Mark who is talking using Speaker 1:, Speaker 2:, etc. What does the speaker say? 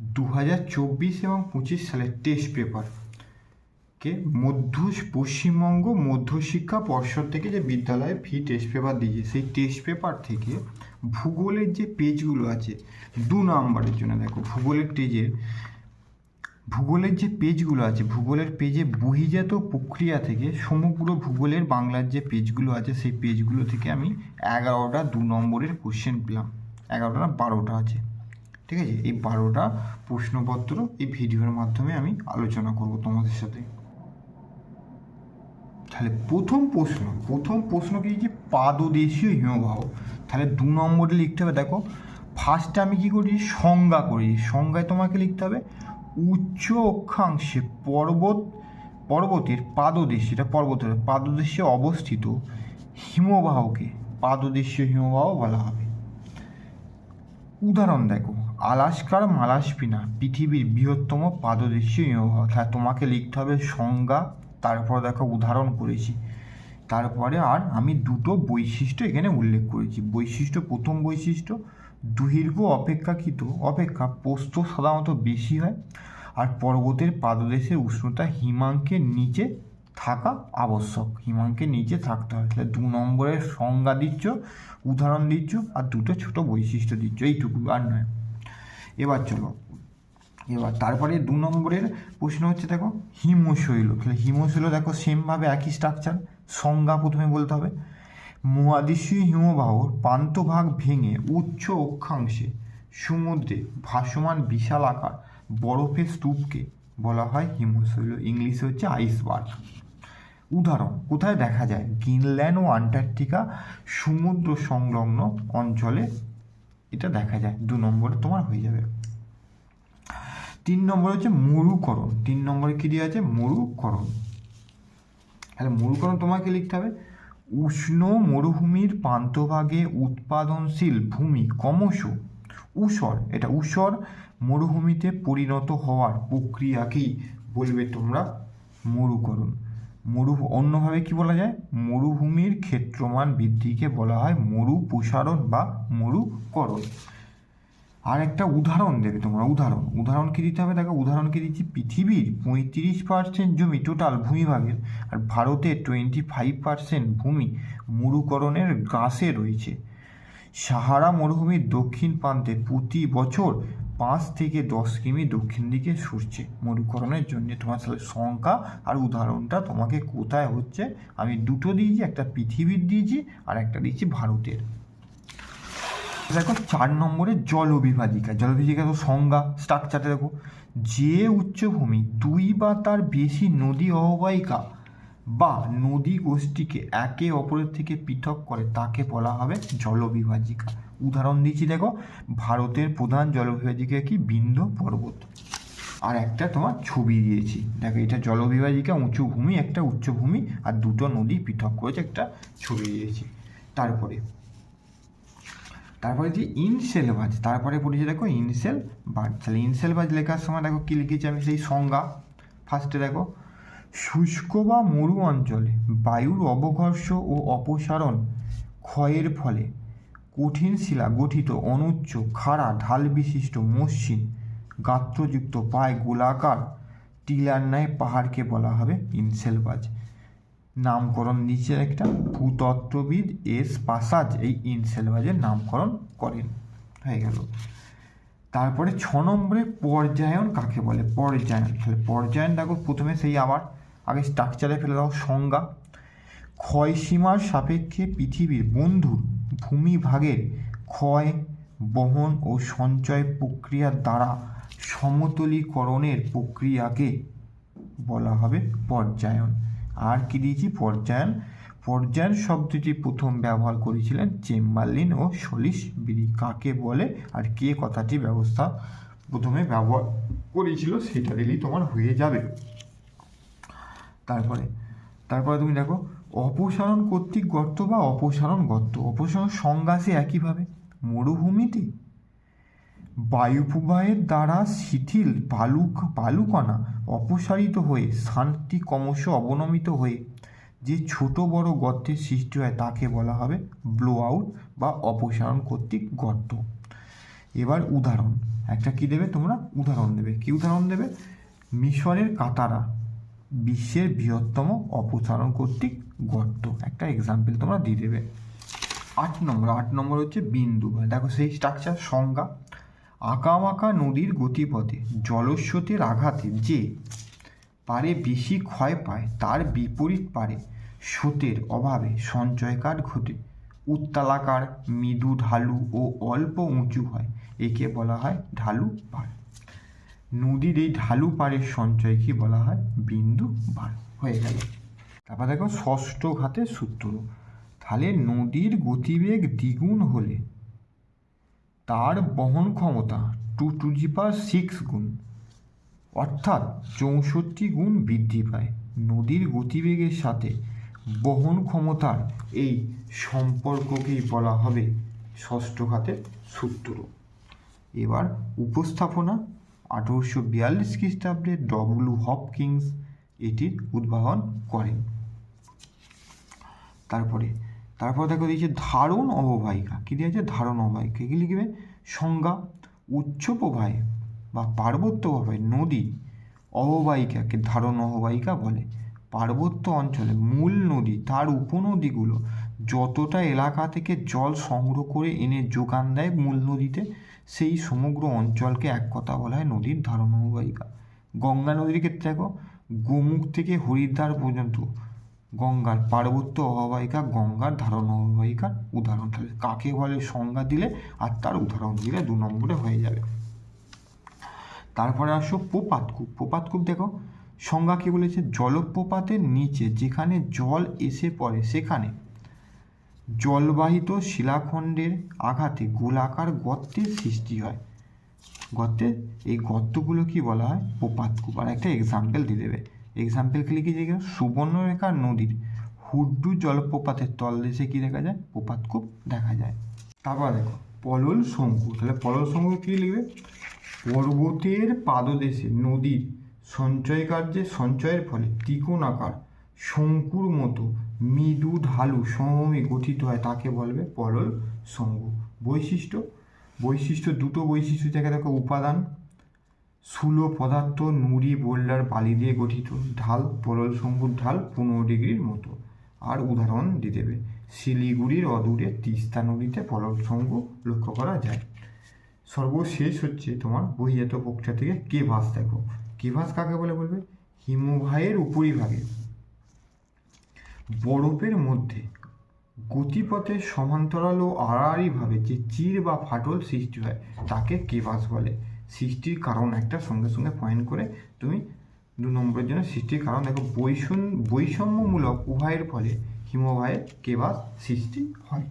Speaker 1: দু হাজার চব্বিশ এবং পঁচিশ সালের টেস্ট পেপার কে মধ্য, পশ্চিমবঙ্গ মধ্যশিক্ষা পর্ষদ থেকে যে বিদ্যালয়ে ফি টেস্ট পেপার দিয়েছে, সেই টেস্ট পেপার থেকে ভূগোলের যে পেজগুলো আছে, দু নম্বরের জন্য দেখো, ভূগোলের পেজের ভূগোলের যে পেজগুলো আছে, ভূগোলের পেজে বহিজাত প্রক্রিয়া থেকে সমগ্র ভূগোলের বাংলার যে পেজগুলো আছে, সেই পেজগুলো থেকে আমি এগারোটা দু নম্বরের কোশ্চেন পেলাম। এগারোটা না বারোটা আছে। ঠিক আছে? এই বারোটা প্রশ্নপত্র এই ভিডিওর মাধ্যমে আমি আলোচনা করব তোমাদের সাথে। তাহলে প্রথম প্রশ্ন প্রথম প্রশ্ন কি যে পাদদেশীয় হিমবাহ? তাহলে দু নম্বরে লিখতে হবে, দেখো ফার্স্টে আমি কি করি? সংজ্ঞা করি। সংজ্ঞায় তোমাকে লিখতে হবে, উচ্চ অক্ষাংশে পর্বত, পর্বতের পাদদেশে, এটা পর্বতের পাদদেশে অবস্থিত হিমবাহকে পাদদেশীয় হিমবাহ বলা হবে। উদাহরণ দেখো আলাস্কার মালাসপিনা, পৃথিবীর বৃহত্তম পাদদেশীয় হিমবাহ তাহলে তোমাকে লিখতে হবে সংজ্ঞা, তারপর দেখো উদাহরণ করেছি। তারপরে আর আমি দুটো বৈশিষ্ট্য এখানে উল্লেখ করেছি। বৈশিষ্ট্য, প্রথম বৈশিষ্ট্য দৈর্ঘ্য অপেক্ষাকৃত, অপেক্ষা পোস্ত সাধারণত বেশি হয় আর পর্বতের পাদদেশের উষ্ণতা হিমাঙ্কের নিচে থাকা আবশ্যক, হিমাঙ্কের নিচে থাকতে হয়। তাহলে দু নম্বরের সংজ্ঞা দিচ্ছ, উদাহরণ দিচ্ছ আর দুটো ছোট বৈশিষ্ট্য দিচ্ছ, এইটুকু আর নয়। এবার চলো। এবার তারপরে দু নম্বরের প্রশ্ন হচ্ছে, দেখো, হিমশৈল। তাহলে হিমশৈল, দেখো সেমভাবে একই স্ট্রাকচার সংজ্ঞা প্রথমে বলতে হবে। মহাদেশীয় হিমবাহর প্রান্তভাগ ভেঙে উচ্চ অক্ষাংশে সমুদ্রে ভাসমান বিশাল আকার বরফের স্তূপকে বলা হয় হিমশৈল। ইংলিশে হচ্ছে আইসবার্গ উদাহরণ, কোথায় দেখা যায়? গ্রিনল্যান্ড ও আন্টার্কটিকা সমুদ্র সংলগ্ন অঞ্চলে এটা দেখা যায়। দু নম্বরে তোমার হয়ে যাবে। তিন নম্বর হচ্ছে মরুকরণ। তিন নম্বরে কী দিয়ে আছে? মরুকরণ। তাহলে মরুকরণ তোমাকে লিখতে হবে। উষ্ণ মরুভূমির প্রান্তভাগে উৎপাদনশীল ভূমি ক্রমশ ঊষর এটা ঊষর মরুভূমিতে পরিণত হওয়ার প্রক্রিয়াকেই বলবে তোমরা মরুকরণ। মরু অন্যভাবে কি বলা যায়? মরুভূমির ক্ষেত্রমান বৃদ্ধিকে বলা হয় মরু প্রসারণ বা মরুকরণ। আর একটা উদাহরণ দেবে তোমরা, উদাহরণ। উদাহরণ কি দিতে হবে? দেখো, উদাহরণ কি দিচ্ছি? পৃথিবীর পঁয়ত্রিশ পার্সেন্ট জমি টোটাল ভূমিভাগের আর ভারতের টোয়েন্টি ফাইভ পার্সেন্ট ভূমি মরুকরণের গ্রাসে রয়েছে। সাহারা মরুভূমির দক্ষিণ প্রান্তে প্রতি বছর পাঁচ থেকে দশ কিমি দক্ষিণ দিকে সরছে। মরুকরণের জন্য তোমার তাহলে সংখ্যা আর উদাহরণটা তোমাকে কোথায় হচ্ছে? আমি দুটো দিয়েছি, একটা পৃথিবীর দিয়েছি আর একটা দিয়েছি ভারতের। দেখো, চার নম্বরে জলবিভাজিকা। জলবিভাজিকা তো সংজ্ঞা স্ট্রাকচারটা দেখো। যে উচ্চভূমি দুই বা তার বেশি নদী অববাহিকা বা নদী গোষ্ঠীকে একে অপরের থেকে পৃথক করে, তাকে বলা হবে জলবিভাজিকা। উদাহরণ দিচ্ছি, দেখো। ভারতের প্রধান জলবিভাজিকা কি? বিন্ধ্য পর্বত। আর একটা তোমার ছবি দিয়েছি। দেখো, এটা জলবিভাজিকা উঁচু ভূমি, একটা উচ্চভূমি আর দুটো নদী পৃথক করেছে একটা ছবি দিয়েছি। তারপরে তারপরে যে ইনসেল বাজ তারপরে পড়েছে, দেখো ইনসেল বাজ তাহলে ইনসেল বাজ লেখার সময়, দেখো, কী লিখেছি আমি? সেই সংজ্ঞা। ফার্স্টে দেখো, শুষ্ক বা মরু অঞ্চলে বায়ুর অবঘর্ষ ও অপসারণ ক্ষয়ের ফলে কঠিন শিলা গঠিত অনুচ্চ খাড়া ঢাল বিশিষ্ট মসৃণ গাত্রযুক্ত পায় গোলাকার টিলার ন্যায় পাহাড়কে বলা হবে ইনসেলবাজ। নামকরণ নিচে একটা ভূতত্ত্ববিদ এস পাসাজ এই ইনসেলবাজের নামকরণ করেন। হয়ে গেল। তারপরে ছ নম্বরে পর্যায়ন কাকে বলে? পর্যায়ন। তাহলে পর্যায়ন দেখো, প্রথমে সেই আবার আগে স্ট্রাকচারে ফেলে দাও, সংজ্ঞা। ক্ষয়সীমার সাপেক্ষে পৃথিবীর বন্ধুর ভূমিভাগের ক্ষয়, বহন ও সঞ্চয় প্রক্রিয়ার দ্বারা সমতলীকরণের প্রক্রিয়াকে বলা হবে পর্যায়ন। আর কি দিয়েছি? পর্যায়ন। পর্যায়ন শব্দটি প্রথম ব্যবহার করেছিলেন চেম্বারলিন ও সলিস বিরি কাকে বলে আর কে কথাটি ব্যবস্থা প্রথমে ব্যবহার করেছিল সেটা দিলেই তোমার হয়ে যাবে। তারপরে তারপরে তুমি দেখো অপসারণ কর্তৃক গর্ত বা অপসারণ গর্ত? অপসারণ সংজ্ঞা একইভাবে। মরুভূমিতে বায়ুপ্রবাহের দ্বারা শিথিল বালুক বালুকণা অপসারিত হয়ে শান্তি ক্রমশ অবনমিত হয়ে, যে ছোট বড় গর্তের সৃষ্টি হয় তাকে বলা হবে ব্লো আউট বা অপসারণ কর্তৃক গর্ত। এবার উদাহরণ। একটা কি দেবে তোমরা? উদাহরণ দেবে। কি উদাহরণ দেবে? মিশরের কাতারা বিশ্বের বৃহত্তম অপসারণ কর্তৃক গর্ত। একটা এক্সাম্পল তোমরা দিয়ে দেবে। আট নম্বর আট নম্বর হচ্ছে বিন্দু দেখো সেই স্ট্রাকচার সংজ্ঞা। আঁকা বাঁকা নদীর গতিপথে, জলস্রোতের আঘাতে যে পারে বেশি ক্ষয় পায়, তার বিপরীত পারে স্রোতের অভাবে সঞ্চয়কার ঘটে। উত্তালাকার, মৃদু ঢালু ও অল্প উঁচু হয়, একে বলা হয় ঢালু পাড়। নদীর এই ঢালু পাড়ের সঞ্চয়কে বলা হয়? বিন্দু বার হয়ে গেল। তারপর দেখো ষষ্ঠ ঘাতের সূত্র। তাহলে নদীর গতিবেগ দ্বিগুণ হলে তার বহন ক্ষমতা two to the power six গুণ, অর্থাৎ চৌষট্টি গুণ বৃদ্ধি পায়। নদীর গতিবেগের সাথে বহন ক্ষমতার এই সম্পর্ককেই বলা হবে ষষ্ঠ ঘাতের সূত্র। এবার উপস্থাপনা, আঠারোশো বিয়াল্লিশ খ্রিস্টাব্দে ডব্লু হপকিংস এটির উদ্ভাবন করেন। তারপরে, তারপর দেখো দিয়েছে ধারণ অববাহিকা। কী দিয়েছে? ধারণ অববাহিকা। কী লিখবে? সংজ্ঞা উচ্চ প্রবাহে বা পার্বত্য প্রবাহে নদী অববাহিকাকে ধারণ অববাহিকা বলে। পার্বত্য অঞ্চলে মূল নদী, তার উপনদীগুলো যতটা এলাকা থেকে জল সংগ্রহ করে এনে যোগান দেয় মূল নদীতে, সেই সমগ্র অঞ্চলকে এক কথা বলা হয় নদীর ধারণ অববাহিকা। গঙ্গা নদীর ক্ষেত্রে দেখো, গোমুখ থেকে হরিদ্বার পর্যন্ত গঙ্গার পার্বত্য অববাহিকা গঙ্গার ধারণ অববাহিকার উদাহরণ তাহলে কাকে বলে? সংজ্ঞা দিলে আর তার উদাহরণ দিলে দু নম্বরে হয়ে যাবে। তারপরে আসো পোপাতকূপ পোপাতকূপ দেখো, সংজ্ঞা কি বলেছে? জলপ্রপাতের নিচে যেখানে জল এসে পড়ে সেখানে জলবাহিত শিলাখণ্ডের আঘাতে গোলাকার গর্তের সৃষ্টি হয়। গর্তে, এই গর্তগুলো কি বলা হয়? পোপাতকূপ আর একটা এক্সাম্পল দিয়ে দেবে। এক্সাম্পল কি লিখেছে সুবর্ণরেখা নদীর হুড্ডু জলপ্রপাতের তলদেশে কি দেখা যায়? পোপাতকূপ দেখা যায়। তারপর দেখো, পলল শঙ্কু। তাহলে পলল শঙ্কু কী লিখবে? পর্বতের পাদদেশে নদীর সঞ্চয় কার্যে সঞ্চয়ের ফলে ত্রিকোণ আকার শঙ্কুর মতো মৃদু ঢালু সমভূমি গঠিত হয় তাকে বলবে পলল শঙ্কু। বৈশিষ্ট্য? বৈশিষ্ট্য দুটো বৈশিষ্ট্য থেকে দেখো, উপাদান। স্থূল পদার্থ, নুড়ি, বোল্ডার, বালি দিয়ে গঠিত। ঢাল পলল শঙ্কুর ঢাল পনেরো ডিগ্রির মতো। আর উদাহরণ দিয়ে দেবে। শিলিগুড়ির অদূরে তিস্তা নদীতে পলল শঙ্কু লক্ষ্য করা যায়। সর্বশেষ হচ্ছে তোমার বহিজাত প্রক্রিয়া থেকে কেভাস দেখো। কেভাস কাকে বলে বলবে? হিমবাহের উপরিভাগে। বরফের মধ্যে গতিপথে সমান্তরাল ও আড়াআড়িভাবে যে চির বা ফাটল সৃষ্টি হয়, তাকে কেভাস বলে। সৃষ্টির কারণ একটা সঙ্গে সঙ্গে পয়েন্ট করে তুমি দু নম্বরের জন্য সৃষ্টির কারণ। দেখো বৈষম্য বৈষম্যমূলক উভয়ের ফলে হিমবাহের কেভাস সৃষ্টি হয়।